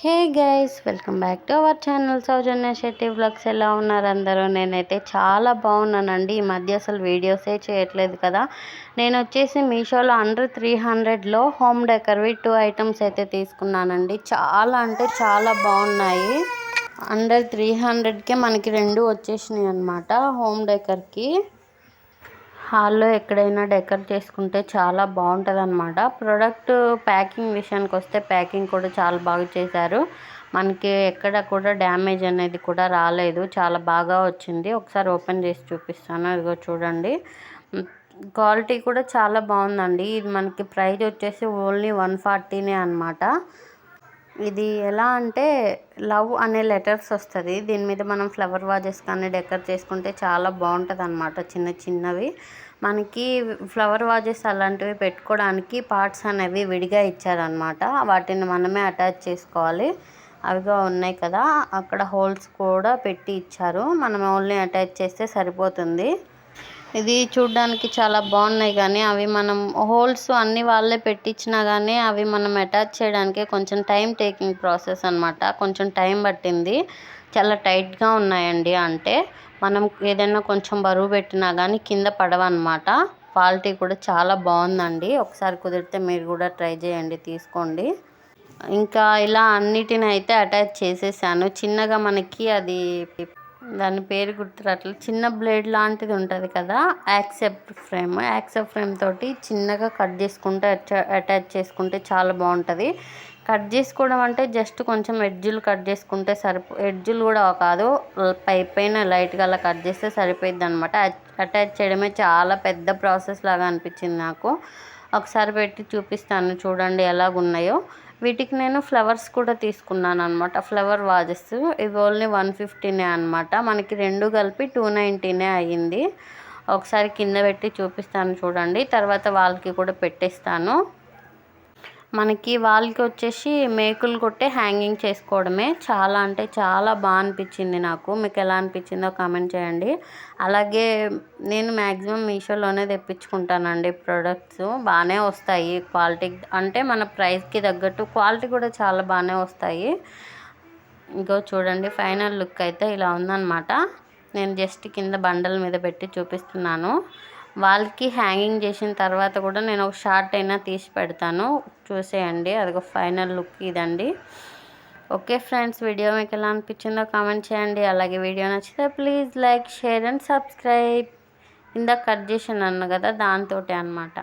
Hey guys welcome back to our channel Soujanya Shetty vlogs. ఎలా ఉన్నారు అందరూ? నేనైతే చాలా బాగున్నానండి. ఈ మధ్య అసలు వీడియోసే చేయట్లేదు కదా. నేను వచ్చేసి మీషోలో అండర్ త్రీ హండ్రెడ్లో హోమ్ డెకర్వి టూ ఐటమ్స్ అయితే తీసుకున్నానండి. చాలా అంటే చాలా బాగున్నాయి. అండర్ త్రీ హండ్రెడ్కే మనకి రెండు వచ్చేసినాయి అనమాట హోమ్ డెకర్కి. హాల్లో ఎక్కడైనా డెకర్ చేసుకుంటే చాలా బాగుంటుంది అనమాట ప్రోడక్ట్ ప్యాకింగ్ విషయానికి వస్తే ప్యాకింగ్ కూడా చాలా బాగా చేశారు. మనకి ఎక్కడ కూడా డ్యామేజ్ అనేది కూడా రాలేదు. చాలా బాగా వచ్చింది. ఒకసారి ఓపెన్ చేసి చూపిస్తాను. ఇదిగో చూడండి. క్వాలిటీ కూడా చాలా బాగుందండి. ఇది మనకి ప్రైస్ వచ్చేసి ఓన్లీ వన్ ఫార్టీనే అనమాట ఇది ఎలా అంటే లవ్ అనే లెటర్స్ వస్తుంది. దీని మీద మనం ఫ్లవర్ వాజెస్ కానీ డెకర్ చేసుకుంటే చాలా బాగుంటుంది అనమాట చిన్న చిన్నవి. మనకి ఫ్లవర్ వాజెస్ అలాంటివి పెట్టుకోవడానికి పార్ట్స్ అనేవి విడిగా ఇచ్చారనమాట వాటిని మనమే అటాచ్ చేసుకోవాలి. అవిగా ఉన్నాయి కదా. అక్కడ హోల్స్ కూడా పెట్టి ఇచ్చారు. మనం ఓన్లీ అటాచ్ చేస్తే సరిపోతుంది. ఇది చూడ్డానికి చాలా బాగున్నాయి కానీ అవి మనం హోల్స్ అన్ని వాళ్ళే పెట్టించినా కానీ అవి మనం అటాచ్ చేయడానికి కొంచెం టైం టేకింగ్ ప్రాసెస్ అనమాట కొంచెం టైం పట్టింది. చాలా టైట్గా ఉన్నాయండి అంటే. మనం ఏదైనా కొంచెం బరువు పెట్టినా కానీ కింద పడవన్నమాట. క్వాలిటీ కూడా చాలా బాగుందండి. ఒకసారి కుదిరితే మీరు కూడా ట్రై చేయండి తీసుకోండి. ఇంకా ఇలా అన్నిటిని అయితే అటాచ్ చేసేసాను. చిన్నగా మనకి అది దాని పేరు గుర్తురాట్లేదు చిన్న బ్లేడ్ లాంటిది ఉంటుంది కదా యాక్సెప్ట్ ఫ్రేమ్ యాక్సెప్ట్ ఫ్రేమ్ తోటి చిన్నగా కట్ చేసుకుంటే అటాచ్ చేసుకుంటే చాలా బాగుంటుంది. కట్ చేసుకోవడం అంటే జస్ట్ కొంచెం ఎడ్జులు కట్ చేసుకుంటే సరిపో ఎడ్జులు కూడా కాదు పై పైన లైట్గా అలా కట్ చేస్తే సరిపోయిద్ది అనమాట అటాచ్ చేయడమే చాలా పెద్ద ప్రాసెస్ లాగా అనిపించింది నాకు. ఒకసారి పెట్టి చూపిస్తాను చూడండి ఎలాగున్నాయో. వీటికి నేను ఫ్లవర్స్ కూడా తీసుకున్నాను అనమాట ఫ్లవర్ వాజెస్ ఇవి ఓన్లీ వన్ ఫిఫ్టీనే అనమాట మనకి రెండు కలిపి టూ నైంటీనే అయ్యింది. ఒకసారి కింద పెట్టి చూపిస్తాను చూడండి. తర్వాత వాళ్ళకి కూడా పెట్టేస్తాను. మనకి వాళ్ళకి వచ్చేసి మేకులు కొట్టే హ్యాంగింగ్ చేసుకోవడమే. చాలా అంటే చాలా బాగా అనిపించింది నాకు. మీకు ఎలా అనిపించిందో కామెంట్ చేయండి. అలాగే నేను మ్యాక్సిమం మీషోలోనే తెప్పించుకుంటానండి ప్రొడక్ట్స్ బాగానే వస్తాయి. క్వాలిటీ అంటే మన ప్రైస్కి తగ్గట్టు క్వాలిటీ కూడా చాలా బాగానే వస్తాయి. ఇంకో చూడండి ఫైనల్ లుక్ అయితే ఇలా ఉందన్నమాట. నేను జస్ట్ కింద బండల మీద పెట్టి చూపిస్తున్నాను. వాళ్ళకి హ్యాంగింగ్ చేసిన తర్వాత కూడా నేను ఒక షార్ట్ అయినా తీసి పెడతాను. చూసేయండి అదొక ఫైనల్ లుక్ ఇదండి. ఓకే ఫ్రెండ్స్ వీడియో మీకు ఎలా అనిపించిందో కామెంట్ చేయండి. అలాగే వీడియో నచ్చితే please like share and subscribe ఇందాక కట్ చేసాను అన్న కదా దాంతో అనమాట